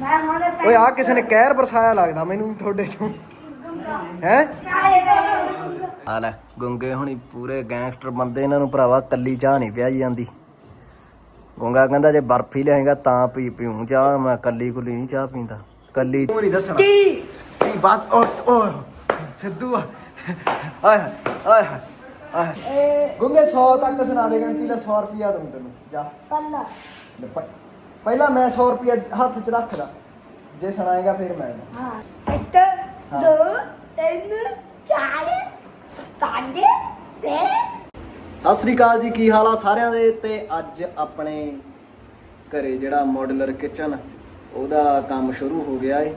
ਮੈਂ ਹੁਣ ਓਏ ਆ ਕਿਸੇ ਨੇ ਕਹਿਰ ਬਰਸਾਇਆ ਲੱਗਦਾ ਮੈਨੂੰ ਤੁਹਾਡੇ ਚੋਂ ਹੈ? ਆ ਲੈ ਗੁੰਗੇ ਹੁਣੀ ਪੂਰੇ ਗੈਂਗਸਟਰ ਬੰਦੇ ਇਹਨਾਂ ਨੂੰ ਭਰਾਵਾ ਕੱਲੀ ਚਾਹ ਨਹੀਂ ਪਿਆਈ ਜਾਂਦੀ। ਗੁੰਗਾ ਕਹਿੰਦਾ ਜੇ ਬਰਫੀ ਲਿਆਏਗਾ ਤਾਂ ਪੀ ਪੀਉਂ ਚਾਹ ਮੈਂ ਕੱਲੀ ਕੁਲੀ ਨਹੀਂ ਚਾਹ ਪੀਂਦਾ। ਕੱਲੀ ਤੂੰ ਨਹੀਂ ਦੱਸਣਾ। ਤੀ ਬਸ ਓ ਓ ਸਿੱਧੂ ਆ। ਆਏ ਆਏ ਆਏ ਗੁੰਗੇ 100 ਤੱਕ ਸੁਣਾ ਦੇ ਗੰਟੀ ਦਾ 100 ਰੁਪਿਆ ਦਊਂ ਤੈਨੂੰ। ਜਾ। ਪੱਲਾ ਲੈ ਪ- ਪਹਿਲਾਂ ਮੈਂ 100 ਰੁਪਿਆ ਹੱਥ 'ਚ ਰੱਖਦਾ। ਜੇ ਸੁਣਾਏਗਾ ਫਿਰ ਮੈਂ ਹਾਂ। ਇੱਕ। ਦੋ ਤਿੰਨ ਚਾਰ ਪੰਜ ਛੇ। ਸਤਿ ਸ੍ਰੀ ਅਕਾਲ ਜੀ ਕੀ ਹਾਲ ਆ ਸਾਰਿਆਂ ਦੇ? ਤੇ ਅੱਜ ਆਪਣੇ ਘਰੇ ਜਿਹੜਾ ਮਾਡੂਲਰ ਕਿਚਨ ਉਹਦਾ ਕੰਮ ਸ਼ੁਰੂ ਹੋ ਗਿਆ ਏ।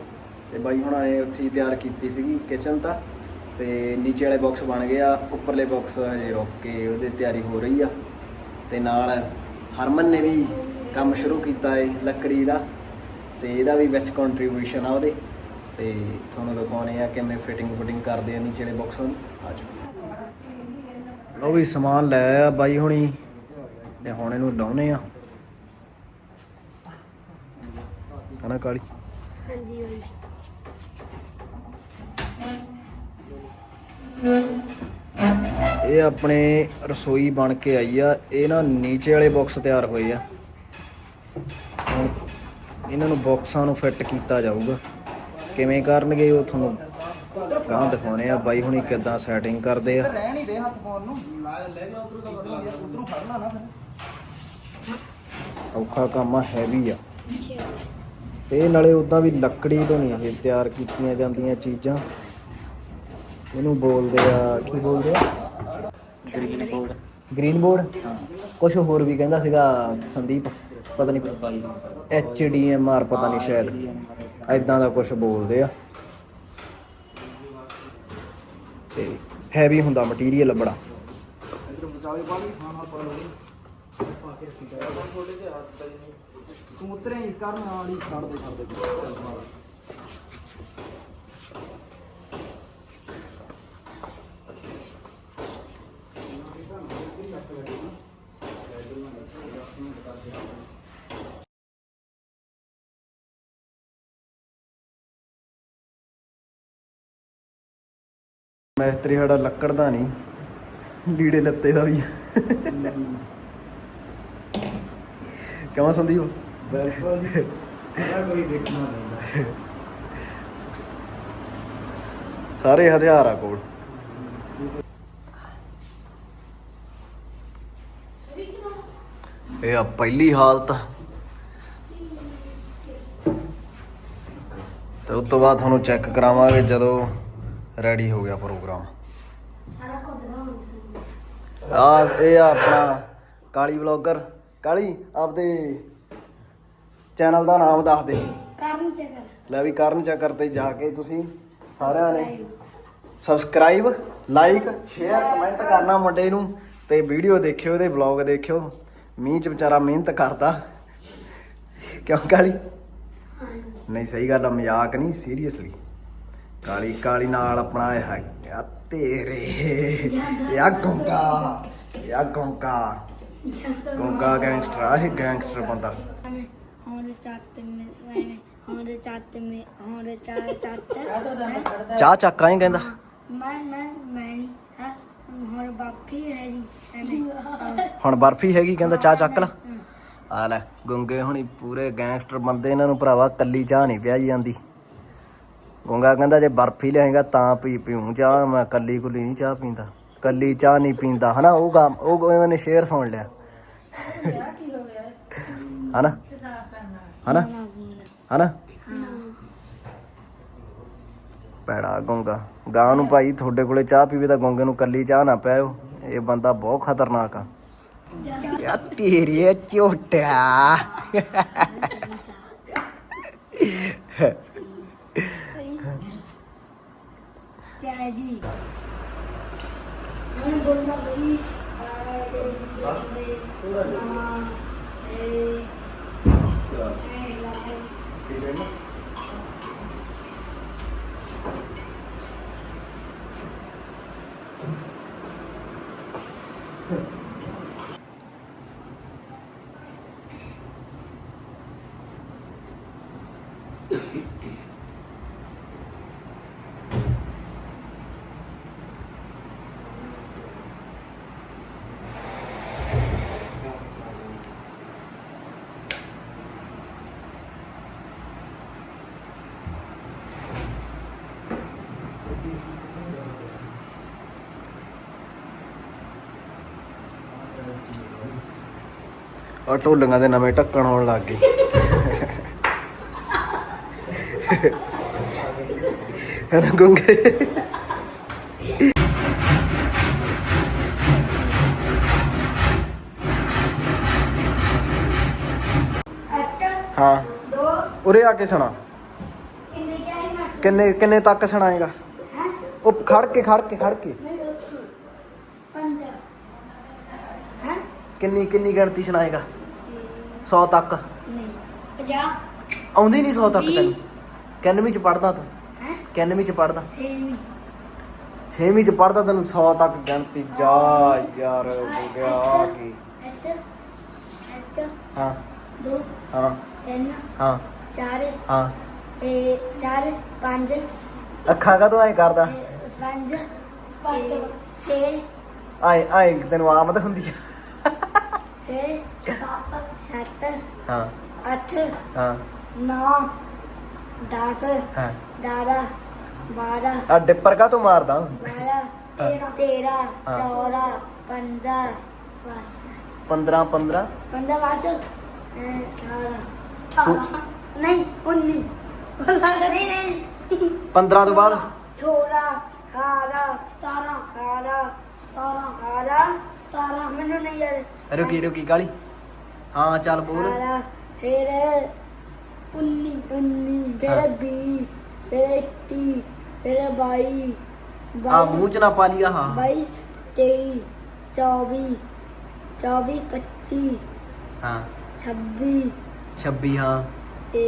ਤੇ ਬਾਈ ਹੁਣਾਂ ਨੇ ਉੱਥੇ ਹੀ ਤਿਆਰ ਕੀਤੀ ਸੀਗੀ ਕਿਚਨ ਤਾਂ। ਤੇ ਨੀਚੇ ਵਾਲੇ ਬਾਕਸ ਬਣ ਗਏ ਆ ਉੱਪਰਲੇ ਬਾਕਸ ਹਜੇ ਰੁਕ ਕੇ ਉਹਦੇ ਤਿਆਰੀ ਹੋ ਰਹੀ ਆ। ਤੇ ਨਾਲ ਹਰਮਨ ਨੇ ਵੀ ਕੰਮ ਸ਼ੁਰੂ ਕੀਤਾ ਏ ਲੱਕੜੀ ਦਾ ਤੇ ਇਹਦਾ ਵੀ ਵਿੱਚ ਕੰਟਰੀਬਿਊਸ਼ਨ ਆ ਉਹਦੇ। ਤੇ ਤੁਹਾਨੂੰ ਦਿਖਾਉਣੇ ਆ ਕਿਵੇਂ ਫਿਟਿੰਗ ਫੁਟਿੰਗ ਕਰਦੇ ਆ ਨੀਚੇ ਵਾਲੇ ਬਾਕਸਾਂ ਦੀ ਆਜੋ ਲੋ ਵੀ ਸਮਾਨ ਲੈ ਆਇਆ ਬਾਈ ਹੁਣੀ ਤੇ ਹੁਣ ਇਹਨੂੰ ਡਾਉਨੇ ਆ। ਹਨਾ ਕਾਲੀ? ਹਾਂਜੀ ਇਹ ਆਪਣੇ ਰਸੋਈ ਬਣ ਕੇ ਆਈ ਆ। ਇਹ ਨਾ ਨੀਚੇ ਵਾਲੇ ਬਾਕਸ ਤਿਆਰ ਹੋਏ ਆ। ਇਹਨਾਂ ਨੂੰ ਬਾਕਸਾਂ ਨੂੰ ਫਿੱਟ ਕੀਤਾ ਜਾਊਗਾ। ਕਿਵੇਂ ਕਰਨਗੇ ਉਹ ਤੁਹਾਨੂੰ ਗਾਂ ਦਿਖਾਉਣੇ ਆ। ਬਾਈ ਹੁਣੀ ਕਿੱਦਾਂ ਸੈਟਿੰਗ ਕਰਦੇ ਆ। ਰਹਿਣ ਹੀ ਦੇ ਹੱਥ ਪਾਉਣ ਨੂੰ। ਲੈ ਜਾ ਉਧਰੋਂ ਫੜਨਾ ਨਾ ਔਖਾ ਕੰਮ ਆ ਹੈਵੀ ਆ। ਇਹ ਨਾਲੇ ਉਦਾਂ ਵੀ ਲੱਕੜੀ ਤੋਂ ਨਹੀਂ ਇਹ ਤਿਆਰ ਕੀਤੀਆਂ ਜਾਂਦੀਆਂ ਚੀਜ਼ਾਂ। ਇਹਨੂੰ ਬੋਲਦੇ ਆ ਕੀ ਬੋਲਦੇ ਆ? ਗ੍ਰੀਨ ਬੋਰਡ ਗ੍ਰੀਨ ਬੋਰਡ ਕੁਝ ਹੋਰ ਵੀ ਕਹਿੰਦਾ ਸੀਗਾ ਸੰਦੀਪ। ਪਤਾ ਨਹੀਂ ਐਚ ਡੀ ਐਮ ਆਰ ਪਤਾ ਨਹੀਂ ਸ਼ਾਇਦ। ਐਦਾਂ ਦਾ ਕੁਝ ਬੋਲਦੇ ਆ। ਤੇ ਹੈਵੀ ਹੁੰਦਾ ਮਟੀਰੀਅਲ ਬੜਾ। ਤੂੰ ਉਤਰੇ ਇਸ ਕਾਰਨ ਨਾਲ ਹੀ ਛੱਡ ਦੇ ਛੱਡ ਦੇ ਮੈਸਤਰੀ ਸਾਡਾ ਲੱਕੜ ਦਾ ਨਹੀਂ ਲੀੜੇ ਲੱਤੇ ਦਾ ਵੀ। ਕਿਵੇਂ ਸੰਦੀਪ? ਬਿਲਕੁਲ ਜੀ। ਇਹਦਾ ਕੋਈ ਦੇਖਣਾ ਪੈਂਦਾ। ਸਾਰੇ ਹਥਿਆਰ ਆ ਕੋਲ। ਇਹ ਆ ਪਹਿਲੀ ਹਾਲਤ। ਤੇ ਉਸ ਤੋਂ ਬਾਅਦ ਤੁਹਾਨੂੰ ਚੈੱਕ ਕਰਾਵਾਂਗੇ ਜਦੋਂ ਰੈਡੀ ਹੋ ਗਿਆ ਪ੍ਰੋਗਰਾਮ ਸਾਰਾ ਕੁਝ ਦਿਖਾਉਂਗਾ ਆ ਇਹ ਆ ਆਪਣਾ ਕਾਲੀ ਵਲੌਗਰ ਕਾਲੀ ਆਪਦੇ ਚੈਨਲ ਦਾ ਨਾਮ ਦੱਸ ਦੇ। ਕਰਨ ਚੱਕਰ। ਲੈ ਵੀ ਕਰਨ ਚੱਕਰ ਤੇ ਜਾ ਕੇ ਤੁਸੀਂ ਸਾਰਿਆਂ ਨੇ ਸਬਸਕ੍ਰਾਈਬ ਲਾਈਕ ਸ਼ੇਅਰ ਕਮੈਂਟ ਕਰਨਾ ਮੁੰਡੇ ਨੂੰ ਤੇ ਵੀਡੀਓ ਦੇਖਿਓ ਇਹਦੇ ਵਲੌਗ ਦੇਖਿਓ। ਮੀਂਹ ਚ ਵਿਚਾਰਾ ਮਿਹਨਤ ਕਰਦਾ। ਕਿਉਂ ਕਾਲੀ? ਨਹੀਂ ਸਹੀ ਗੱਲ ਆ ਮਜ਼ਾਕ ਨਹੀਂ ਸੀਰੀਅਸਲੀ ਕਾਲੀ ਕਾਲੀ ਨਾਲ ਆਪਣਾ ਇਹ ਹੈ ਤੇਰੇ। ਯਾ ਗੋਂਗਾ ਯਾ ਗੋਂਗਾ ਗੋਂਗਾ ਗੈਂਗਸਟਰ ਆ ਇਹ ਗੈਂਗਸਟਰ ਬੰਦਾ। ਹੋਰ ਚੱਤ ਮੇ ਮੈਂ ਹੋਰ ਚੱਤ ਮੇ ਹੋਰ ਚਾ ਚੱਤ ਚਾਹ ਚੱਕਾ ਹੀ ਕਹਿੰਦਾ। ਮੈਂ ਮੈਂ ਮੈਂ ਨਹੀਂ ਹੈ। ਹੋਰ ਬਾਪੀ ਹੈ। ਹੁਣ ਬਰਫੀ ਹੈਗੀ ਕਹਿੰਦਾ ਚਾਹ ਚੱਕ ਲਾ। ਆ ਲੈ, ਗੁੰਗੇ ਹੁਣੀ ਪੂਰੇ ਗੈਂਗਸਟਰ ਬੰਦੇ ਇਹਨਾਂ ਨੂੰ ਭਰਾਵਾ, ਕੱਲੀ ਚਾਹ ਨਹੀਂ ਪਿਆਈ ਜਾਂਦੀ। ਗੁੰਗਾ ਕਹਿੰਦਾ ਜੇ ਬਰਫੀ ਲਿਆਏਗਾ ਤਾਂ ਪੀ ਪੀਉਂ ਚਾਹ, ਮੈਂ ਕੱਲੀ ਕੁੱਲੀ ਨਹੀਂ ਚਾਹ ਪੀਂਦਾ। ਕੱਲੀ ਚਾਹ ਨਹੀਂ ਪੀਂਦਾ, ਹਨਾ? ਉਹ ਗਾ ਉਹ ਇਹਨਾਂ ਸ਼ੇਰ ਸੁਣ ਲਿਆ। ਹਨਾ? ਹਨਾ? ਹਨਾ? ਪੈੜਾ ਗੁੰਗਾ। ਗਾਂ ਨੂੰ ਭਾਈ ਤੁਹਾਡੇ ਕੋਲੇ ਚਾਹ ਪੀਵੇ ਤਾਂ ਗੁੰਗੇ ਨੂੰ ਕੱਲੀ ਚਾਹ ਨਾ ਪਿਆਓ ਇਹ ਬੰਦਾ ਬਹੁਤ ਖਤਰਨਾਕ ਆ। ਯਾ ਤੇਰੀ ਝੋਟਾ ਚਾਹ ਜੀ ਮੈਂ ਬੋਲਦਾ ਬਈ ਆ ਢੋਲੀਆਂ ਦੇ ਨਵੇਂ ਢੱਕਣ ਆਉਣ ਲੱਗ ਗਏ ਰੰਗੂਗੇ ਇੱਕ ਹਾਂ। ਦੋ ਉਰੇ ਆ ਕੇ ਸੁਣਾ। ਕਿੰਨੇ ਕਿੰਨੇ ਤੱਕ ਸੁਣਾਏਗਾ? ਉਹ ਖੜ ਕੇ ਖੜ ਕੇ ਖੜ ਕੇ। ਕਿੰਨੀ ਕਿੰਨੀ ਗਿਣਤੀ ਸੁਣਾਏਗਾ? 100 ਤੱਕ। ਨਹੀਂ 50 ਆਉਂਦੀ ਨਹੀਂ 100 ਤੱਕ ਤੈਨੂੰ? ਕਿੰਨਵੀਂ ਚ ਪੜਦਾ ਤੂੰ? ਹੈ? ਕਿੰਨਵੀਂ ਚ ਪੜਦਾ ਸੇਮੀ ਛੇਵੀਂ ਚ ਪੜਦਾ ਤੈਨੂੰ 100 ਤੱਕ ਗਿਣਤੀ? ਜਾ ਯਾਰ ਹੋ ਗਿਆ ਆ ਕੀ? ਇੱਕ ਇੱਕ ਹਾਂ। ਦੋ ਹਾਂ। ਤਿੰਨ ਹਾਂ। ਚਾਰ ਹਾਂ। ਇਹ ਚਾਰ ਪੰਜ। ਅੱਖਾਂ ਕਾ ਤੂੰ ਐ ਕਰਦਾ? ਇਹ ਪੰਜ ਪੰਜ। ਛੇ ਆਏ ਆਏ ਤੈਨੂੰ ਆਮਦ ਹੁੰਦੀ ਆ। ਛੇ ਸੱਤ ਹਾਂ ਅੱਠ ਹਾਂ। ਨੌ। ਦਸ ਹਾਂ। ਗਿਆਰਾਂ ਬਾਰਾਂ ਆ ਡਿੱਪਰ ਕਾ ਤੂੰ ਮਾਰਦਾ? ਬਾਰਾਂ ਤੇਰਾਂ ਹਾਂ। ਚੌਦਾਂ ਪੰਦਰਾਂ ਬਸ। 15 15 ਪੰਦਰਾਂ ਬਾਅਦ ਚ? ਅਠਾਰਾਂ। ਨਹੀਂ ਉੱਨੀ। ਨਹੀਂ ਨਹੀਂ। 15 ਤੋਂ ਬਾਅਦ? ਸੋਲਾਂ ਅਠਾਰਾਂ ਸਤਾਰਾਂ ਅਠਾਰਾਂ ਸਤਾਰਾਂ ਅਠਾਰਾਂ ਸਤਾਰਾਂ। ਮੈਨੂੰ ਨਹੀਂ ਯਾਦ। ਰੁਕੀ ਰੁਕੀ ਕਾਲੀ ਹਾਂ ਚੱਲ ਬੋਲ। ਫਿਰ 19 19 ਹਾਂ। ਫਿਰ 20 ਫਿਰ 21 ਫਿਰ ਆ ਮੂੰਹ ਚ ਨਾ ਪਾ ਲਿਆ ਹਾਂ 22 23 24 24 25 ਹਾਂ। 26 26 ਹਾਂ। ਤੇ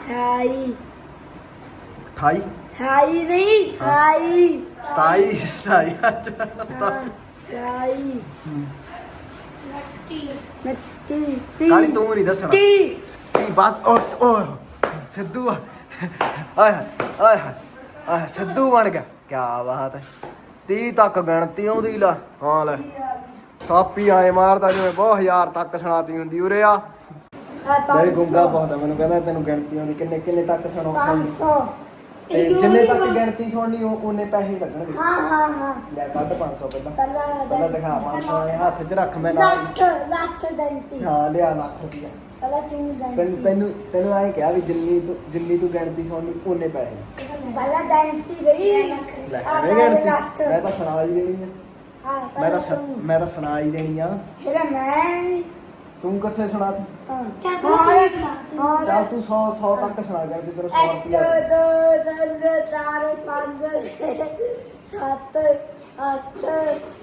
28 28 28 ਨਹੀਂ 28 27 27 ਹਾਂ, 28 29 ਕਾਲੀ ਤੂੰ ਨਹੀਂ ਦੱਸਣਾ। ਭਾਈ ਬਸ ਓਏ ਓਏ ਸਿੱਧੂ ਆ। ਓਏ ਹੋਏ, ਓਏ ਸਿੱਧੂ ਬਣ ਗਿਆ। ਕੀ ਬਾਤ ਹੈ। 30 ਤੱਕ ਗਿਣਤੀ ਆਉਂਦੀ ਲਾ। ਹਾਂ ਲੈ। ਕਾਪੀ ਆਏ ਮਾਰਦਾ ਜਿਵੇਂ ਬਹੁਤ ਹਜ਼ਾਰ ਤੱਕ ਸੁਣਾਤੀ ਹੁੰਦੀ ਉਰੇ ਆ। ਮੈਂ ਗੁੰਗਾ ਪਾਉਂਦਾ ਮੈਨੂੰ ਕਹਿੰਦਾ ਤੈਨੂੰ ਗਿਣਤੀ ਆਉਂਦੀ ਕਿੰਨੇ ਕਿੰਨੇ ਤੱਕ ਸੁਣਾਉਂ 500 ਤੇ ਜਿੰਨੇ ਤੱਕ ਗਿਣਤੀ ਸੁਣਨੀ ਉਹਨੇ ਪੈਸੇ ਲੱਗਣਗੇ ਹਾਂ ਹਾਂ ਹਾਂ। ਲੈ ਕੱਢ 500 ਪਹਿਲਾਂ। ਪਹਿਲਾਂ ਦਿਖਾ 500 ਹੱਥ 'ਚ ਰੱਖ ਮੈਂ ਨਾਲ। ਲੱਖ ਲੱਖ ਦੰਤੀ ਹਾਂ ਲਿਆ ਲੱਖ ਰੁਪਈਆ। ਪਹਿਲਾਂ ਤੂੰ ਤੈਨੂੰ ਦੰਤੀ ਤੈਨੂੰ ਤੈਨੂੰ ਐਂ ਕਿਹਾ ਵੀ ਜਿੰਨੀ ਤੂੰ ਜਿੰਨੀ ਤੂੰ ਗਿਣਤੀ ਸੁਣਨੀ ਉਹਨੇ ਪੈਸੇ ਪਹਿਲਾਂ ਦੰਤੀ ਬਈ। ਲੈ ਐਵੇਂ ਗਿਣਤੀ। ਮੈਂ ਤਾਂ ਸੁਣਾ ਹੀ ਦੇਣੀ ਆ। ਹਾਂ ਮੈਂ ਤਾਂ ਸੁ- ਤੂੰ। ਮੈਂ ਤਾਂ ਸੁਣਾ ਹੀ ਦੇਣੀ ਆ। ਫਿਰ ਮੈਂ ਤੂੰ ਕਿੱਥੇ ਹਾਂ। ਹਾਂ ਚੱਲ ਤੂੰ 100 100 ਤੱਕ ਸੁਣਾ ਗਿਆ ਤੇ ਤੇਰਾ 100 ਇੱਕ ਰੁਪਈਆ ਦੋ ਤਿੰਨ ਚਾਰ ਪੰਜ ਛੇ ਸੱਤ ਅੱਠ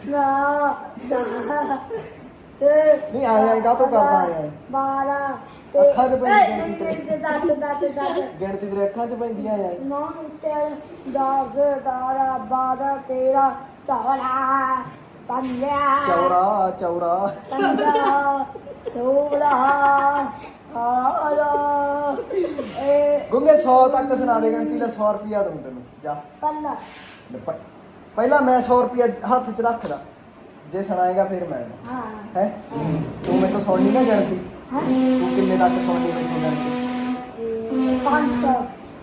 ਨੌ ਦਸ। ਨਹੀਂ, ਆਏਂ ਆਏਂ ਕਾਹਤੋਂ ਕਰਦਾ ਆਏਂ ਆਏਂ? ਬਾਰਾਂ ਅੱਖਾਂ 'ਚ ਪੈਂਦੀ ਗਿਣਤੀ ਨਹੀਂ, ਦਸ ਦਸ ਦਸ। ਗਿਣਤੀ ਤੇਰੇ ਅੱਖਾਂ 'ਚ ਪੈਂਦੀਆਂ ਆ ਨੌ ਤਿੰਨ ਦਸ ਗਿਆਰਾਂ ਬਾਰਾਂ ਤੇਰਾਂ ਚੌਦਾਂ ਪੰਦਰਾਂ ਚੌਰਾ ਚੌਰਾ ਪੰਦਰਾਂ ਸੋਲਾਂ ਅਠਾਰਾਂ ਇਹ ਗੁੰਗੇ 100 ਤੱਕ ਸੁਣਾ ਦੇ ਗਿਣਤੀ ਲੈ 100 ਰੁਪਿਆ ਦਊਂ ਤੈਨੂੰ। ਜਾ। ਪੰਨਾ ਲੈ ਪ- ਪਹਿਲਾਂ ਮੈਂ 100 ਰੁਪਿਆ ਹੱਥ 'ਚ ਰੱਖਦਾ। ਜੇ ਸੁਣਾਏਗਾ ਫਿਰ ਮੈਂ ਹਾਂ। ਹੈ? ਤੂੰ ਮੈਨੂੰ ਸੁਣਨੀ ਨਾ ਗਿਣਤੀ ਹਾਂ? ਤੂੰ ਕਿੰਨੇ ਤੱਕ ਸੁਣਨੀ ਮੈਨੂੰ ਪੰਜ ਸੌ।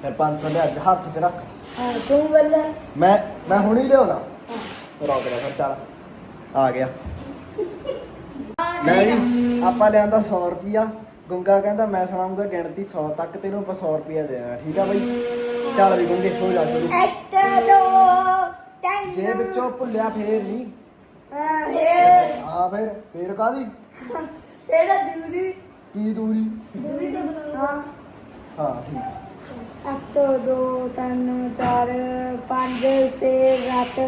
ਫਿਰ 500 ਲਿਆ ਕੇ ਹੱਥ 'ਚ ਰੱਖ। ਹਾਂ ਤੂੰ ਬੱਲੇ ਮੈਂ ਮੈਂ ਹੁਣੀ ਲਿਆਉਣਾ। ਰੋਕ ਲੈ ਫਿਰ ਚੱਲ ਆ ਗਿਆ। ਮੈਂ ਵੀ ਆਪਾਂ ਲਿਆਂਦਾ 100 ਰੁਪਿਆ ਗੁੰਗਾ ਕਹਿੰਦਾ ਮੈਂ ਸੁਣਾਉਂਗਾ ਗਿਣਤੀ 100 ਤੱਕ ਤੈਨੂੰ ਆਪਾਂ 100 ਰੁਪਿਆ ਦੇਣਾ। ਠੀਕ ਆ ਬਈ? ਚੱਲ ਵੀ ਗੁੰਗੇ ਹੋ ਜਾ ਸ਼ੁਰੂ ਇੱਕ ਦੋ ਤਿੰਨ। ਜੇ ਵਿੱਚੋਂ ਭੁੱਲਿਆ ਫੇਰ ਨਹੀਂ। ਆ ਫਿਰ ਫੇਰ ਕਾਦੀ ਤੇਰਾ ਦੂਰੀ ਕੀ ਦੂਰੀ ਦੂਰੀ ਤਾਂ ਹਾਂ। ਹਾਂ ਠੀਕ। ਇੱਕ ਦੋ ਤਿੰਨ ਚਾਰ ਪੰਜ ਛੇ ਸੱਤ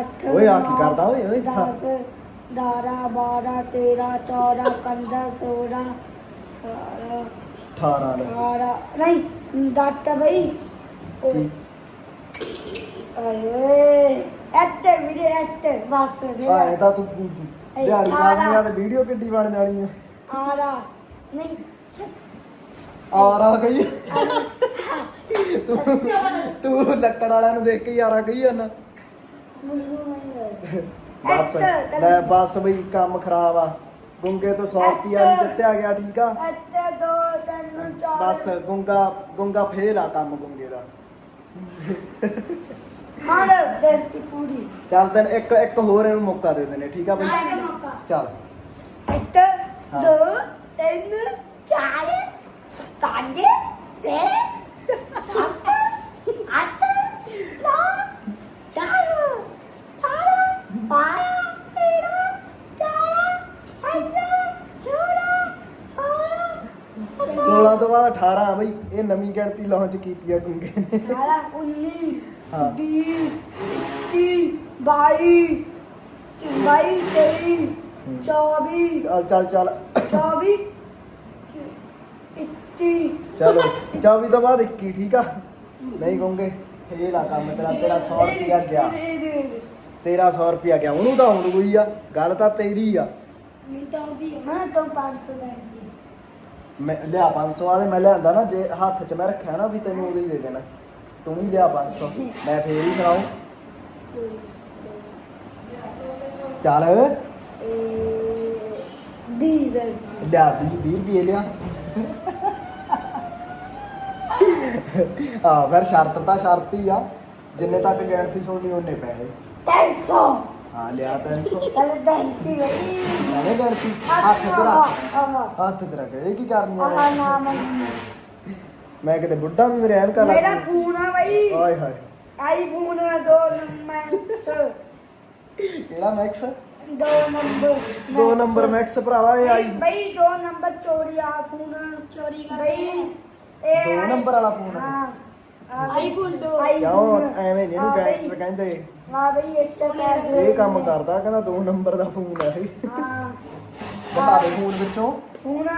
ਅੱਠ ਓਏ ਆ ਕੀ ਕਰਦਾ ਓਏ ਓਏ 10 11 12 13 14 15 16 17 18 ਲੈ। 18 ਨਹੀਂ ਦੱਤ ਬਈ। ਓਏ ਆਏ ਐਤੇ ਵੀਰੇ ਐਤੇ ਬਸ ਆ ਮੇਰਾ ਇਹ ਤਾਂ ਤੂੰ ਤੂੰ- ਤੂੰ ਦਿਹਾੜੀ। ਮਾਰਨੀ ਆ ਤੇ ਵੀਡੀਓ ਕਿੱਡੀ ਬਣ ਜਾਣੀ ਆ। ਆਰਾ ਨਹੀਂ ਛ- ਆ ਰਾ ਗਈ ਤੂੰ ਲੱਕੜ ਵਾਲਿਆਂ ਨੂੰ ਦੇਖ ਕੇ ਹੀ ਆ ਰਾ ਗਈ ਜਾਂਦਾ ਬਸ ਲੈ ਬਸ ਬਈ ਕੰਮ ਖਰਾਬ ਆ। ਗੁੰਗੇ ਤੋਂ 100 ਰੁਪਿਆ ਨਹੀਂ ਜਿੱਤਿਆ ਗਿਆ ਠੀਕ ਆ? ਇੱਥੇ ਦੋ ਤਿੰਨ ਚਾਰ। ਬਸ ਗੁੰਗਾ ਗੁੰਗਾ ਫੇਲ ਆ ਕੰਮ ਗੁੰਗੇ ਦਾ। ਪੂਰੀ। ਚੱਲ ਤੈਨੂੰ ਇੱਕ ਇੱਕ ਹੋਰ ਇਹਨੂੰ ਮੌਕਾ ਦੇ ਦਿੰਦੇ ਠੀਕ ਆ ਬਈ? ਮੌਕਾ। ਚੱਲ। ਇੱਕ ਹਾਂ। ਦੋ ਤਿੰਨ ਚਾਰ ਪੰਜ ਛੇ ਸੱਤ ਅੱਠ ਨੌ ਦਸ ਬਾਰਾਂ ਬਾਰਾਂ ਤੇਰਾਂ ਚੌਦਾਂ ਪੰਦਰਾਂ ਸੋਲਾਂ ਸੋਲਾਂ 16 ਤੋਂ ਬਾਅਦ 18 ਬਈ ਇਹ ਨਵੀਂ ਗਿਣਤੀ ਲਾਂਚ ਕੀਤੀ ਆ ਗੁੰਗੇ ਨੇ। ਅਠਾਰਾਂ ਉੱਨੀ ਹਾਂ। ਵੀਹ ਇੱਕੀ ਬਾਈ ਬਾਈ ਤੇਈ ਹੂੰ। ਚੌਵੀ ਚੱਲ ਚੱਲ ਚੱਲ। ਚੌਵੀ ਇੱਕੀ। ਚਲੋ 24 ਤੋਂ ਬਾਅਦ 21 ਠੀਕ ਆ? ਨਹੀਂ ਗੁੰਗੇ ਫੇਲ ਆ ਕੰਮ ਤੇਰਾ। ਤੇਰਾ 100 ਰੁਪਿਆ ਗਿਆ। ਤੇਰਾ 100 ਰੁਪਿਆ ਗਿਆ। ਉਹਨੂੰ ਤਾਂ ਹੁਣ ਕੋਈ ਆ। ਗੱਲ ਤਾਂ ਤੇਰੀ ਆ। ਮੈਂ ਤਾਂ 500 ਲੈਂਦੀ ਮੈਂ ਲਿਆ 500 ਵਾਲੇ, ਮੈਂ ਲਿਆਂਦਾ ਨਾ, ਜੇ ਹੱਥ 'ਚ ਮੈਂ ਰੱਖਿਆ ਨਾ, ਵੀ ਤੈਨੂੰ ਉਹਦੇ ਹੀ ਦੇ ਦੇਣਾ। ਤੂੰ ਵੀ ਲਿਆ 500 ਮੈਂ ਫੇਰ ਹੀ ਸੁਣਾਉ ਚੱਲ। ਦੀ ਲੈਂਦੀ ਲਿਆ 20 20 ਰੁਪਏ ਲਿਆ। ਆ ਫਿਰ ਸ਼ਰਤ ਤਾਂ ਸ਼ਰਤ ਹੀ ਆ। ਜਿੰਨੇ ਤੱਕ ਗਿਣਤੀ ਸੁਣਨੀ ਉਹਨੇ ਪੈਸੇ। 300 ਹਾਂ ਲਿਆ 300 ਕੱਲ ਲੈਂਦੀ ਬਈ ਮੈਨੇ ਗਿਣਤੀ ਹੱਥ 'ਚ ਰੱਖ। ਆਹ। ਹੱਥ 'ਚ ਰੱਖ। ਇਹ ਕੀ ਕਰਨੀ ਆ ਆਹ ਨਾਮ ਮੈਂ ਕਿਤੇ ਬੁੱਢਾ ਵੀ ਮੇਰੇ ਐਨਕਾਂ ਲੱਗ ਮੇਰਾ ਗਈ। ਫੋਨ ਆ ਬਈ। ਆਏ ਹਾਏ। ਆਈਫੋਨ ਦੋ ਮੈਕਸ ਕਿਹੜਾ ਮੈਕਸ ਦੋ ਨੰਬਰ ਦੋ ਨੰਬਰ ਮੈਕਸ ਭਰਾਵਾ ਇਹ ਆਈ ਬਈ ਦੋ ਨੰਬਰ ਚੋਰੀ ਆ ਫੋਨ ਚੋਰੀ ਕਰ ਬਈ ਇਹ ਦੋ ਆਈ- ਨੰਬਰ ਵਾਲਾ ਫੋਨ ਹੈ ਹਾਂ। ਆਈਫੋਨ ਦੋ। ਕਿਉਂ? ਐਵੇਂ ਨਹੀਂ ਇਹਨੂੰ ਗੈਂਗਸਟਰ ਕਹਿੰਦੇ। ਹਾਂ ਬਈ ਇਸ ਤੇ ਪੈਸੇ ਇਹ ਕੰਮ ਕਰਦਾ ਕਹਿੰਦਾ ਦੋ ਨੰਬਰ ਦਾ ਫੋਨ ਹੈ ਇਹ। ਹਾਂ। ਬਤਾ ਦੇ ਫੋਨ ਵਿੱਚੋਂ। ਫੋਨ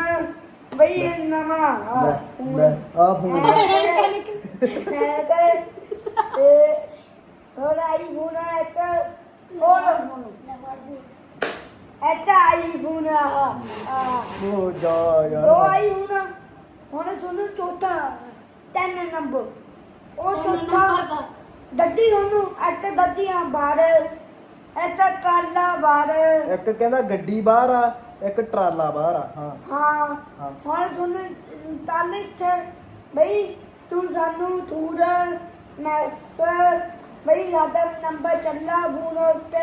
ਬਈ ਇਹ ਨਵਾਂ ਆ ਲੈ ਫੋਨ। ਲੈ ਆ ਫੋਨ। ਹੈ ਤੇ ਤੇ ਹੋਰ ਆਈਫੋਨ ਹੈ ਇੱਕ ਹੋਰ ਇੱਕ ਆਈਫੋਨ ਆ ਆ ਉਹ ਜਾ ਦੋ ਯਾਰ ਆਈ ਹੁਣ ਹੁਣ ਤੁਹਾਨੂੰ ਚੌਥਾ ਤਿੰਨ ਨੰਬਰ। ਉਹ ਚੌਥਾ ਦੱਦੀ ਉਹਨੂੰ ਇੱਕ ਦੱਦੀਆਂ ਬਾਹਰ ਇੱਕ ਕਾਲਾ ਬਾਹਰ। ਇੱਕ ਕਹਿੰਦਾ ਗੱਡੀ ਬਾਹਰ ਆ ਇੱਕ ਟਰਾਲਾ ਬਾਹਰ ਆ ਹਾਂ। ਹਾਂ ਹਾਂ। ਹੁਣ ਸੁਣ ਤਲ ਇੱਥੇ ਬਈ ਤੂੰ ਸਾਨੂੰ ਥੂਰ ਮੈਸ ਬਈ ਸਾਡਾ ਨੰਬਰ ਚੱਲਾ ਫੋਨ ਉੱਤੇ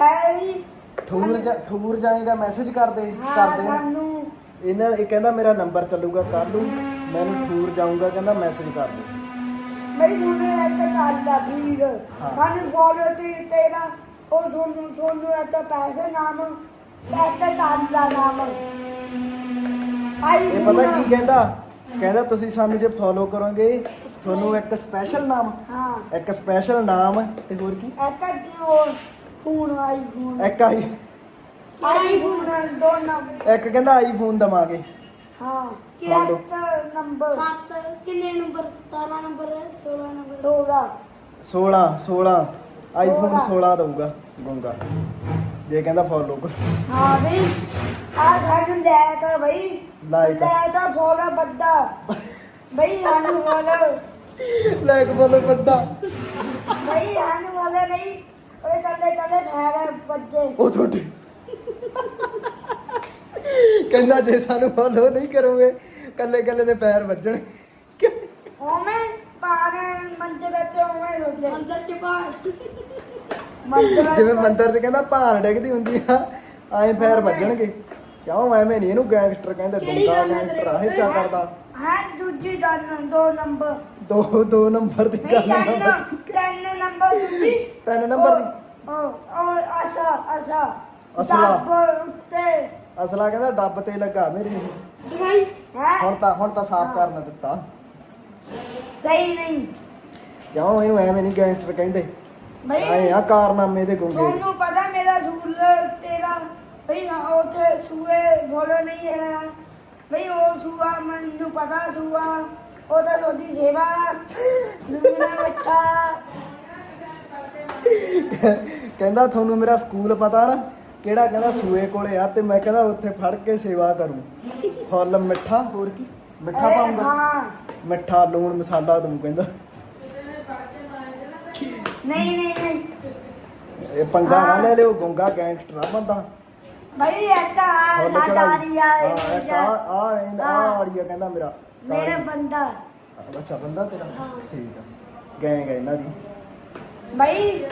ਹੈ ਵੀ ਠੂਰ ਜਾ ਠੂਰ ਜਾਏਗਾ ਮੈਸੇਜ ਕਰ ਦੇ ਹਾਂ ਕਰ ਦੇ। ਸਾਨੂੰ। ਇਹਨਾਂ ਇਹ ਕਹਿੰਦਾ ਮੇਰਾ ਨੰਬਰ ਚੱਲੂਗਾ ਕੱਲ ਨੂੰ ਮੈਨੂੰ ਠੂਰ ਜਾਊਂਗਾ ਕਹਿੰਦਾ ਮੈਸੇਜ ਕਰ ਦੇ। ਬਈ ਸੁਣ ਇੱਕ ਗੱਲ ਦਾ ਵੀਰ। ਸਾਨੂੰ ਫੋਲੋ ਤੇ ਤੇਰਾ ਉਹ ਸੁਣ ਸੁਣ ਇੱਕ ਪੈਸੇ ਨਾਮ ਇੱਕ ਗੱਲ ਦਾ ਨਾਮ। ਆਈ ਇਹ ਪਤਾ ਕੀ ਕਹਿੰਦਾ? ਕਹਿੰਦਾ ਤੁਸੀਂ ਸਾਨੂੰ ਜੇ ਫੋਲੋ ਕਰੋਗੇ ਤੁਹਾਨੂੰ ਇੱਕ ਸਪੈਸ਼ਲ ਨਾਮ ਹਾਂ। ਇੱਕ ਸਪੈਸ਼ਲ ਨਾਮ ਤੇ ਹੋਰ ਕੀ? ਇੱਕ ਉਹ ਫੋਨ ਆਈ ਫੋਨ। ਇੱਕ ਆਈ ਆਈ ਫੋਨ ਦੋ ਨੰਬਰ ਇੱਕ ਕਹਿੰਦਾ ਆਈਫੋਨ ਦਵਾਂਗੇ। ਹਾਂ। ਸੱਤ ਨੰਬਰ। ਸੱਤ ਕਿੰਨੇ ਨੰਬਰ? 17 number 16 number. 16 16 16 ਆਈਫੋਨ ਸੋਲਾਂ। 16 ਦਊਗਾ ਗੁੰਗਾ। ਜੇ ਕਹਿੰਦਾ ਫੋਲੋ ਕਰ। ਹਾਂ ਬਈ ਆ ਸਾਨੂੰ ਲੈ ਤਾ ਬਈ। Like. ਲੈ ਤਾ ਫੋਨ ਬੱਦਾ। ਬਈ ਸਾਨੂੰ ਫੋਲੋ ਲੈ ਕੇ ਬੋਲੋ ਬੰਦਾ। ਬਈ ਸਾਨੂੰ ਫੋਲੋ ਨਹੀਂ। ਓਏ ਕੱਲੇ ਕੱਲੇ ਫੈਰ ਬੱਜੇ ਉਹ ਤੁਹਾਡੇ। ਕਹਿੰਦਾ ਜੇ ਸਾਨੂੰ ਫੋਲੋ ਨਹੀਂ ਕਰੋਗੇ ਕੱਲੇ ਕੱਲੇ ਦੇ ਪੈਰ ਵੱਜਣ। ਓਵੇਂ ਪਾਣੇ ਮੰਜੇ ਵਿੱਚ ਓਵੇਂ ਹੋ ਜੇ ਅੰਦਰ ਚ ਬਾਹਰ ਮੰਜੇ ਜਿਵੇਂ ਮੰਦਰ 'ਚ ਕਹਿੰਦਾ ਭਾਰ ਡਿੱਗਦੀ ਹੁੰਦੀ ਆ ਐਂ ਪੈਰ ਵੱਜਣਗੇ। ਕਿਉਂ ਐਵੇਂ ਨਹੀਂ ਇਹਨੂੰ ਗੈਂਗਸਟਰ ਕਹਿੰਦੇ ਕਿਹੜੀ ਦੁੰਦਾ ਗੱਲ ਹੈ ਚਾ ਕਰਦਾ? ਹਾਂ ਦੂਜੀ ਦਨ ਦੋ ਨੰਬਰ। ਦੋ ਦੋ ਨੰਬਰ ਦੀ ਨਹੀਂ ਗੱਲ। ਤਿੰਨ ਨੰਬਰ ਦੂਜੀ। ਤਿੰਨ ਨੰਬਰ ਦੀ? ਅਸਾ ਅਸਾ ਅਸਲਾ। ਡੱਬ ਉੱਤੇ। ਅਸਲਾ ਕਹਿੰਦਾ ਡੱਬ ਤੇ ਲੱਗਾ ਮੇਰੀ ਦਿਖਾਈ ਹੈ? ਹੁਣ ਤਾਂ ਹੁਣ ਤਾਂ ਸਾਫ਼ ਕਰਨ ਦਿੱਤਾ। ਸਹੀ ਨਹੀਂ। ਕਿਉਂ? ਇਹਨੂੰ ਐਵੇਂ ਨਹੀਂ ਗੈਂਗਸਟਰ ਕਹਿੰਦੇ। ਬਈ ਐ ਆ ਕਾਰਨਾਮੇ ਦੇ ਗੁੰਗੇ। ਤੁਹਾਨੂੰ ਪਤਾ ਮੇਰਾ ਸਕੂਲ ਤੇਰਾ। ਬਈ ਹਾਂ, ਉੱਥੇ ਸੂਏ ਬੋਲੋ ਨਹੀਂ ਹੈ। ਬਈ ਉਹ ਸੂਆ ਮੈਨੂੰ ਪਤਾ ਸੂਆ। ਉਹ ਤਾਂ ਤੁਹਾਡੀ ਸੇਵਾ। ਲੂਣਾ ਬੱਚਾ ਕਹਿੰਦਾ ਤੁਹਾਨੂੰ ਮੇਰਾ ਸਕੂਲ ਪਤਾ ਨਾ? ਕਿਹੜਾ ਕਹਿੰਦਾ ਸੂਏ ਕੋਲੇ ਆ ਤੇ ਮੈਂ ਕਹਿੰਦਾ ਉੱਥੇ ਫੜ ਕੇ ਸੇਵਾ ਕਰੂੰ। ਫੁੱਲ ਮਿੱਠਾ? ਹੋਰ ਕੀ? ਮਿੱਠਾ ਪਾਉਂਗਾ ਮਿੱਠਾ ਲੂਣ ਮਸਾਲਾ ਤੂੰ ਕਹਿੰਦਾ। ਨਹੀਂ ਨਹੀਂ ਨਹੀਂ। ਇਹ ਪੰਗਾ ਨਾ ਲੈ ਲਿਓ ਗੁੰਗਾ ਗੈਂਗਸਟਰ ਆ ਬੰਦਾ। ਭਾਈ ਆ ਹਾਂ, ਆ ਆ ਆੜੀਆ ਕਹਿੰਦਾ ਮੇਰਾ ਮੇਰਾ ਬੰਦਾ। ਅੱਛਾ ਬੰਦਾ ਤੇਰਾ? ਠੀਕ ਆ। ਗੈਂਗ ਹੈ ਇਹਨਾਂ ਦੀ। ਭਾਈ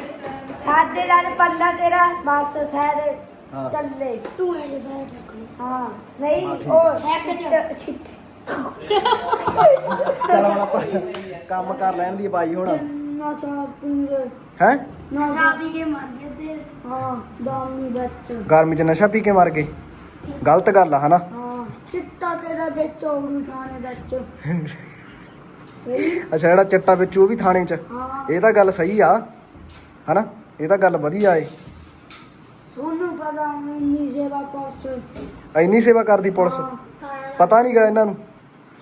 ਸਾਡੇ ਨਾਲ ਪੰਡਾ ਤੇਰਾ ਬਸ ਫਿਰ ਹਾਂ। ਚੱਲੇ। ਤੂੰ ਇਹ ਜੇ ਬੈਠ ਹਾਂ ਹਾਂ, ਨਹੀਂ ਠੀਕ। ਉਹ ਹੈ। ਛਿੱਟ ਛਿੱਟ ਚਲ ਹੁਣ ਆਪਾਂ ਕੰਮ ਕਰ ਲੈਣ ਦੀ ਬਾਈ ਹੁਣ। ਹੈ? ਨਸ਼ਾ ਪੀ ਕੇ ਮਰ ਗਏ ਤੇ। ਹਾਂ ਦਾਮੀ ਵਿੱਚ। ਗਰਮੀ ਚ ਨਸ਼ਾ ਪੀ ਕੇ ਮਰ ਗਏ। ਗਲਤ ਗੱਲ ਆ ਹਨਾ? ਹਾਂ ਚਿੱਟਾ ਤੇਰਾ ਵਿੱਚ ਔਰੂ ਥਾਣੇ ਵਿੱਚ। ਸਹੀ ਅੱਛਾ ਜਿਹੜਾ ਚਿੱਟਾ ਵਿੱਚ ਉਹ ਵੀ ਥਾਣੇ ਚ। ਹਾਂ। ਇਹ ਤਾਂ ਗੱਲ ਸਹੀ ਆ। ਹਨਾ? ਇਹ ਤਾਂ ਗੱਲ ਵਧੀਆ ਏ। ਸੋਨੂੰ ਪਤਾ ਮੈਨੀ ਸੇਵਾ ਪਾਸ ਇੰਨੀ ਸੇਵਾ ਕਰਦੀ ਪੁਲਿਸ? ਪਤਾ ਨਹੀਂ ਗਾ ਇਹਨਾਂ ਨੂੰ?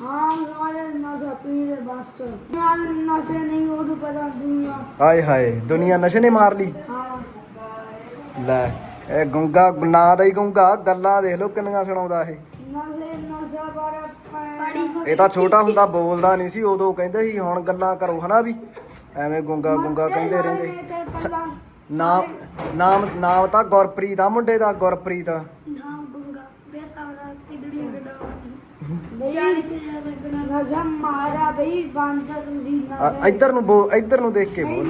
ਹਾਂ ਨਾਲੇ ਨਸ਼ਾ ਪੀਂਦੇ ਬਸ। ਨਾਲ ਨਸ਼ੇ ਨਹੀਂ ਉਹਨੂੰ ਪਤਾ ਦੁਨੀਆ। ਆਏ ਹਾਏ ਦੁਨੀਆ ਨਸ਼ੇ ਨੇ ਮਾਰ ਲਈ। ਹਾਂ। ਲੈ ਇਹ ਗੁੰਗਾ ਨਾਂ ਦਾ ਹੀ ਗੁੰਗਾ ਗੱਲਾਂ ਦੇਖ ਲਓ ਕਿੰਨੀਆਂ ਸੁਣਾਉਂਦਾ ਇਹ। ਨਸ਼ੇ ਇਹ ਤਾਂ ਛੋਟਾ ਹੁੰਦਾ ਬੋਲਦਾ ਨਹੀਂ ਸੀ ਉਦੋਂ ਕਹਿੰਦੇ ਸੀ ਹੁਣ ਗੱਲਾਂ ਕਰੋ ਹਨਾ ਵੀ। ਐਵੇਂ ਗੁੰਗਾ ਗੁੰਗਾ ਕਹਿੰਦੇ ਰਹਿੰਦੇ। ਨਾਮ ਨਾਮ ਨਾਮ ਤਾਂ ਗੁਰਪ੍ਰੀਤ ਆ ਮੁੰਡੇ ਦਾ ਗੁਰਪ੍ਰੀਤ। ਨਾ ਗੁੰਗਾ ਬੇਸਾਰਾ ਤੇ ਦੁਨੀਆ ਕਢਾ ਬਈ 40 ਸੇ ਜ਼ਿਆਦਾ ਗੁਨਾ ਨਸ਼ਾ ਮਾਰਾ ਬਈ ਬੰਦ ਤੁਸੀਂ ਆ, ਨਸ਼ੇ ਇੱਧਰ ਨੂੰ ਬੋ ਇੱਧਰ ਨੂੰ ਦੇਖ ਕੇ ਬੋਲ।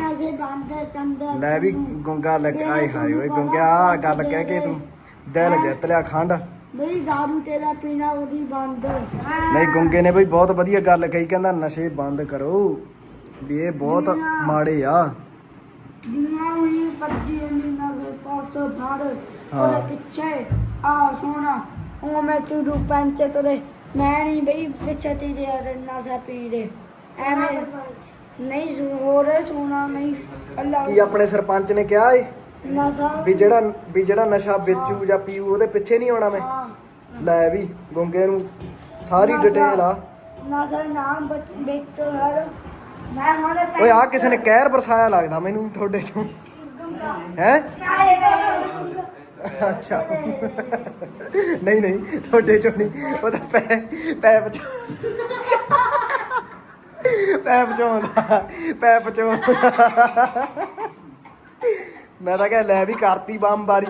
ਚੰਦਾ ਲੈ ਵੀ ਗੁੰਗਾ ਲੱਗ ਆਏ ਹਾਏ ਓਏ ਗੁੰਗਿਆ ਆਹ ਗੱਲ ਕਹਿ ਕੇ ਤੂੰ ਦਿਲ ਜਿੱਤ ਲਿਆ ਖੰਡ। ਬਈ ਦਾਰੂ ਤੇਰਾ ਪੀਣਾ ਉਹਦੀ ਬੰਦ। ਨਹੀਂ ਗੁੰਗੇ ਨੇ ਬਈ ਬਹੁਤ ਵਧੀਆ ਗੱਲ ਕਹੀ ਕਹਿੰਦਾ ਨਸ਼ੇ ਬੰਦ ਕਰੋ। ਵੀ ਇਹ ਬਹੁਤ ਮਾੜੇ ਆ। ਦੁਨੀਆ ਹੋਈ ਪੱਜੀ ਇੰਨੀ ਨਜ਼ਰ ਪਾਸ ਫੜ ਹਾਂ। ਉਹਦੇ ਪਿੱਛੇ ਆ ਸੋਨਾ ਉਹ ਮੈਂ ਤੂੰ ਤੇਰੇ। ਮੈਂ ਨਹੀਂ ਬਈ ਪਿੱਛੇ ਤੇ ਦੇ ਨਸ਼ਾ ਪੀ ਦੇ। ਐਵੇਂ ਨਹੀਂ ਸੁ ਹੋ ਰਿਹਾ ਸੋਨਾ ਨਹੀਂ। ਅੱਲਾ ਕੀ ਆਪਣੇ ਸਰਪੰਚ ਨੇ ਕਿਹਾ ਏ? ਨਸ਼ਾ। ਵੀ ਜਿਹੜਾ ਵੀ ਜਿਹੜਾ ਨਸ਼ਾ ਵੇਚੂ ਜਾਂ ਪੀਊ ਉਹਦੇ ਪਿੱਛੇ ਨਹੀਂ ਆਉਣਾ ਮੈਂ। ਲੈ ਵੀ ਗੁੰਗੇ ਨੂੰ ਸਾਰੀ ਡਿਟੇਲ ਆ। ਨਸ਼ਾ ਨਾਮ ਬਚ ਵਿੱਚ ਹਰ ਮੈਂ ਹੁਣ ਓਏ ਆ ਕਿਸੇ ਨੇ ਕਹਿਰ ਬਰਸਾਇਆ ਲੱਗਦਾ ਮੈਨੂੰ ਤੁਹਾਡੇ ਚੋਂ ਹੈ? ਅੱਛਾ। ਨਹੀਂ ਨਹੀਂ ਤੁਹਾਡੇ ਚੋਂ ਨਹੀਂ। ਉਹ ਤਾਂ ਪੈ ਪੈਪ ਚੋਂ ਪੈਪ ਚੋਂ ਆਉਂਦਾ ਪੈਪ ਚੋਂ ਮੈਂ ਤਾਂ ਕਿਹਾ ਲੈ ਵੀ ਕਰਤੀ ਬੰਬਾਰੀ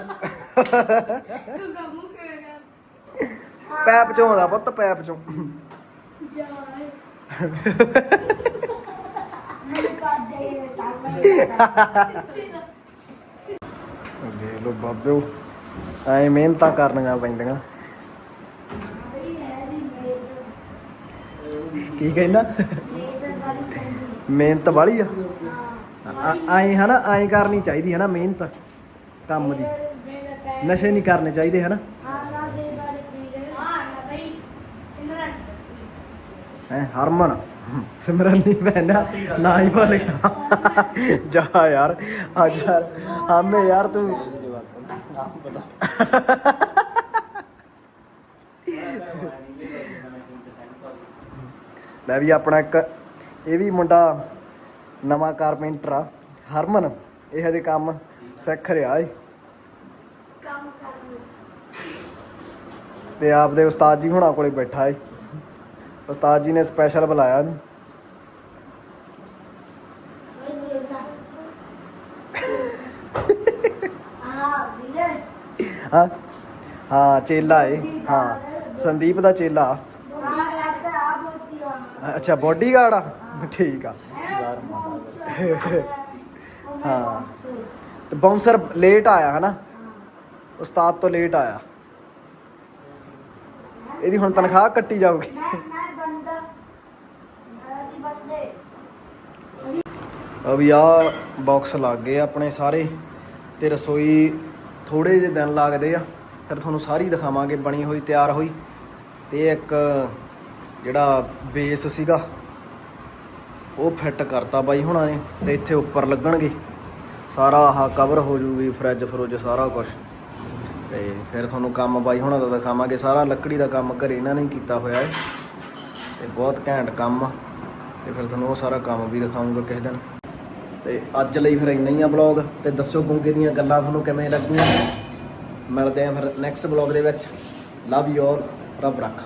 ਮੂੰਹ ਕਰੇਗਾ ਪੈਪ ਚੋਂ ਆਉਂਦਾ ਪੁੱਤ ਪੈਪ ਚੋਂ। ਜਾ ਮੈਨੂੰ ਤਾਂ ਲੋ ਬਾਬਿਓ। ਐ ਮਿਹਨਤਾਂ ਕਰਨੀਆਂ ਪੈਂਦੀਆਂ। ਕੀ ਕਹਿਣਾ ਮਿਹਨਤ ਵਾਲੀ ਆ। ਐ ਹਨਾ, ਆਏ ਕਰਨੀ ਚਾਹੀਦੀ ਹੈ ਨਾ ਮਿਹਨਤ ਕੰਮ ਦੀ। ਨਸ਼ੇ ਨਹੀਂ ਕਰਨੇ ਚਾਹੀਦੇ ਹਨਾ। ਹੈ, ਹਰਮਨ, ਸਿਮਰਨ ਨਹੀਂ ਪੈਣਾ ਨਾ ਹੀ ਭੁੱਲ ਜਾ ਯਾਰ ਆ ਯਾਰ, ਆਮੇ ਯਾਰ ਤੂੰ। ਲੈ ਵੀ ਆਪਣਾ ਇੱਕ, ਇਹ ਵੀ ਮੁੰਡਾ ਨਵਾਂ ਕਾਰਪੈਂਟਰ। ਆ ਹਰਮਨ ਇਹ ਹਜੇ ਕੰਮ ਸਿੱਖ ਰਿਹਾ ਏ। ਕੰਮ ਕਰ ਤੇ ਆਪਦੇ ਉਸਤਾਦ ਜੀ ਹੁਣਾਂ ਕੋਲੇ ਬੈਠਾ ਏ। ਉਸਤਾਦ ਜੀ ਨੇ ਸਪੈਸ਼ਲ ਬੁਲਾਇਆ ਨੂੰ। ਹਾਂ ਹਾਂ ਚੇਲਾ ਏ। ਹਾਂ ਸੰਦੀਪ ਦਾ ਚੇਲਾ। ਅੱਛਾ ਬੋਡੀਗਾਰਡ ਆ? ਠੀਕ ਆ। ਹਾਂ। ਤੇ ਬਾਉਂਸਰ ਲੇਟ ਆਇਆ, ਹਨਾ? ਉਸਤਾਦ ਤੋਂ ਲੇਟ ਆਇਆ। ਇਹਦੀ ਹੁਣ ਤਨਖਾਹ ਕੱਟੀ ਜਾਊਗੀ। ਅਭੀ ਆ ਬਾਕਸ ਲੱਗ ਗਏ ਆਪਣੇ ਸਾਰੇ, ਤੇ ਰਸੋਈ ਥੋੜੇ ਜਿਹੇ ਦਿਨ ਲੱਗਦੇ ਆ। ਫਿਰ ਤੁਹਾਨੂੰ ਸਾਰੀ ਦਿਖਾਵਾਂਗੇ, ਬਣੀ ਹੋਈ, ਤਿਆਰ ਹੋਈ। ਤੇ ਇੱਕ ਜਿਹੜਾ ਬੇਸ ਸੀਗਾ ਉਹ ਫਿੱਟ ਕਰਤਾ ਬਾਈ ਹੁਣਾਂ ਨੇ ਤੇ ਇੱਥੇ ਉੱਪਰ ਲੱਗਣਗੇ। ਸਾਰਾ ਆਹ ਕਵਰ ਹੋ ਜੂਗੀ ਫਰਿੱਜ ਫਰੁੱਜ ਸਾਰਾ ਕੁਝ ਤੇ ਫਿਰ ਤੁਹਾਨੂੰ ਕੰਮ ਬਾਈ ਹੁਣਾਂ ਦਾ ਦਿਖਾਵਾਂਗੇ। ਸਾਰਾ ਲੱਕੜੀ ਦਾ ਕੰਮ ਘਰੇ ਇਹਨਾਂ ਨੇ ਕੀਤਾ ਹੋਇਆ ਹੈ। ਤੇ ਬਹੁਤ ਘੈਂਟ ਕੰਮ ਆ। ਤੇ ਫਿਰ ਤੁਹਾਨੂੰ ਉਹ ਸਾਰਾ ਕੰਮ ਵੀ ਦਿਖਾਉਂਗਾ ਕਿਸੇ ਦਿਨ। ਤੇ ਅੱਜ ਲਈ ਫਿਰ ਇੰਨਾ ਹੀ ਆ ਬਲੌਗ ਤੇ ਦੱਸਿਓ ਗੁੰਗੇ ਦੀਆਂ ਗੱਲਾਂ ਤੁਹਾਨੂੰ ਕਿਵੇਂ ਲੱਗੀਆਂ। ਮਿਲਦੇ ਆ ਫਿਰ ਨੈਕਸਟ ਬਲੌਗ ਦੇ ਵਿੱਚ। ਲਵ ਯੂ ਆਲ ਰੱਬ ਰੱਖ।